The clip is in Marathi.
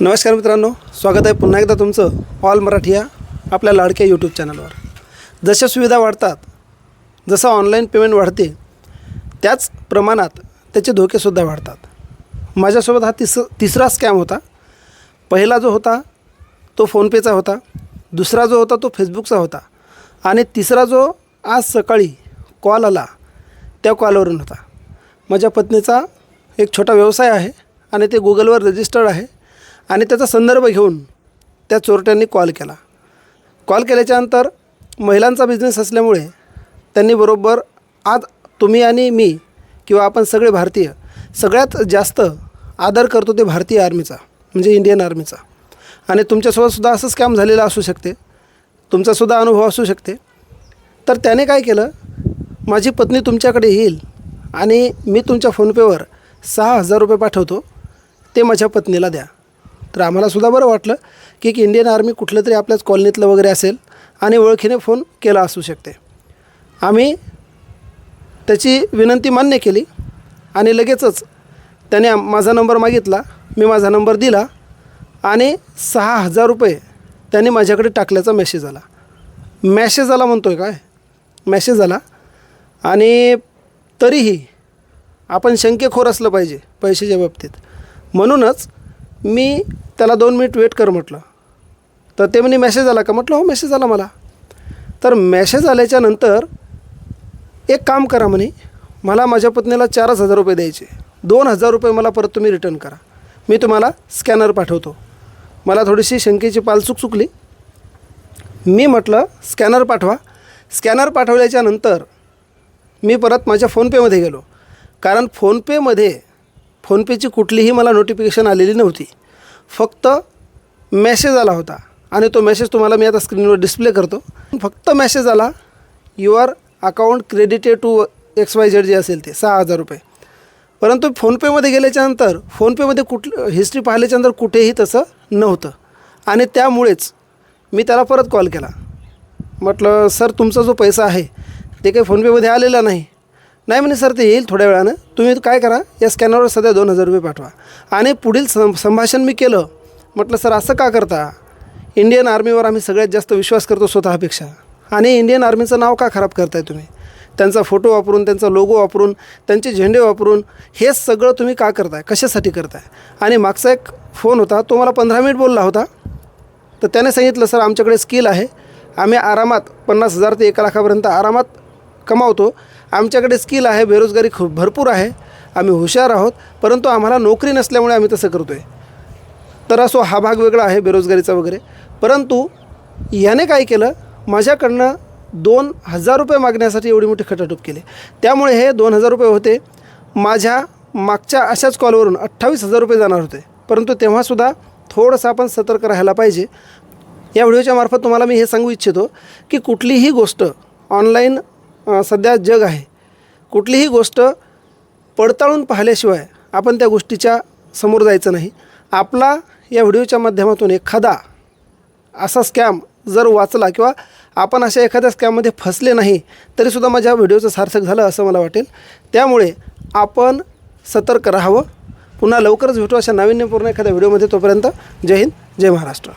नमस्कार मित्रांनो स्वागत आहे पुन्हा एकदा तुमचं ऑल मराठी या आपल्या लाडक्या यूट्यूब चॅनलवर जशा सुविधा वाढतात जसं ऑनलाईन पेमेंट वाढते त्याच प्रमाणात त्याचे धोकेसुद्धा वाढतात. माझ्यासोबत हा तिस तिसरा स्कॅम होता. पहिला जो होता तो फोनपेचा होता. दुसरा जो होता तो फेसबुकचा होता. आणि तिसरा जो आज सकाळी कॉल आला त्या कॉलवरून होता. माझ्या पत्नीचा एक छोटा व्यवसाय आहे आणि ते गुगलवर रजिस्टर्ड आहे. आणि त्याचा संदर्भ घेऊन त्या चोरट्यांनी कॉल केला. कॉल केल्याच्यानंतर महिलांचा बिझनेस असल्यामुळे त्यांनी बरोबर आज तुम्ही आणि मी किंवा आपण सगळे भारतीय सगळ्यात जास्त आदर करतो ते भारतीय आर्मीचा म्हणजे इंडियन आर्मीचा आणि तुमच्यासोबतसुद्धा असं स्कॅम झालेलं असू शकते. तुमचासुद्धा अनुभव असू शकते. तर त्याने काय केलं? माझी पत्नी तुमच्याकडे येईल आणि मी तुमच्या फोनपेवर सहा हजार रुपये पाठवतो. ते माझ्या पत्नीला द्या. तर आम्हालासुद्धा बरं वाटलं की एक इंडियन आर्मी कुठलं तरी आपल्याच कॉलनीतलं वगैरे असेल आणि ओळखीने फोन केला असू शकते. आम्ही त्याची विनंती मान्य केली आणि लगेचच त्याने माझा नंबर मागितला मी माझा नंबर दिला आणि सहा हजार रुपये त्याने माझ्याकडे टाकल्याचा मेसेज आला. मॅसेज आला म्हणतो आहे काय? मॅसेज आला आणि तरीही आपण शंकेखोर असलं पाहिजे पैशाच्या बाबतीत. म्हणूनच मी त्याला दोन मिनिट वेट कर म्हटलं. तर ते म्हणे मेसेज आला का? म्हटलं हो मेसेज आला मला. तर मेसेज आल्याच्यानंतर एक काम करा म्हणे मला माझ्या पत्नीला चारच हजार रुपये द्यायचे. दोन हजार रुपये मला परत तुम्ही रिटर्न करा. मी तुम्हाला स्कॅनर पाठवतो. मला थोडीशी शंकेची पालचूक चुकली. मी म्हटलं स्कॅनर पाठवा. स्कॅनर पाठवल्याच्या नंतर मी परत माझ्या फोनपेमध्ये गेलो. कारण फोनपेमध्ये फोनपेची कुठलीही मला नोटिफिकेशन आलेली नव्हती. फक्त मेसेज आला होता. आणि तो मेसेज तुम्हाला मी आता स्क्रीनवर डिस्प्ले करतो. फक्त मेसेज आला your account credited to X Y Z जे असेल ते सहा हजार रुपये. परंतु फोनपेमध्ये गेल्याच्यानंतर फोनपेमध्ये कुठलं हिस्ट्री पाहिल्याच्यानंतर कुठेही तसं नव्हतं. आणि त्यामुळेच मी त्याला परत कॉल केला. म्हटलं सर तुमचा जो पैसा आहे ते काही फोनपेमध्ये आलेला नाही. नाही म्हणे सर ते येईल थोड्या वेळानं. तुम्ही काय करा या स्कॅनरवर सध्या दोन हजार रुपये पाठवा. आणि पुढील सं संभाषण मी केलं. म्हटलं सर असं का करता? इंडियन आर्मीवर आम्ही सगळ्यात जास्त विश्वास करतो स्वतःपेक्षा आणि इंडियन आर्मीचं नाव का खराब करताय तुम्ही? त्यांचा फोटो वापरून त्यांचा लोगो वापरून त्यांचे झेंडे वापरून हे सगळं तुम्ही का करताय? कशासाठी करताय? आणि मागचा एक फोन होता तो मला पंधरा मिनिट बोलला होता. तर त्याने सांगितलं सर आमच्याकडे स्किल आहे. आम्ही आरामात पन्नास हजार ते एक लाखापर्यंत आरामात कमावतो. आमच्याकडे स्किल आहे बेरोजगारी खूप भरपूर आहे. आम्ही हुशार आहोत परंतु आम्हाला नोकरी नसल्यामुळे आम्ही तसं करतो आहे तर असो हा भाग वेगळा आहे बेरोजगारीचा वगैरे. परंतु याने काय केलं माझ्याकडनं दोन हजार रुपये मागण्यासाठी एवढी मोठी खटाटूप केली. त्यामुळे हे दोन हजार रुपये होते. माझ्या मागच्या अशाच कॉलवरून अठ्ठावीस हजार रुपये जाणार होते. परंतु तेव्हासुद्धा थोडंसं आपण सतर्क राहायला पाहिजे. या व्हिडिओच्या मार्फत तुम्हाला मी हे सांगू इच्छितो की कुठलीही गोष्ट ऑनलाईन सध्या जग आहे. कुठलीही गोष्ट पडताळून पाहिल्याशिवाय आपण त्या गोष्टीच्या समोर जायचं नाही. आपला या व्हिडिओच्या माध्यमातून एखादा असा स्कॅम जर वाचला किंवा आपण अशा एखाद्या स्कॅममध्ये फसले नाही तरीसुद्धा माझ्या व्हिडिओचं सार्थक झालं असं मला वाटेल. त्यामुळे आपण सतर्क राहावं. पुन्हा लवकरच भेटू अशा नाविन्यपूर्ण एखाद्या व्हिडिओमध्ये तोपर्यंत जय हिंद जय महाराष्ट्र.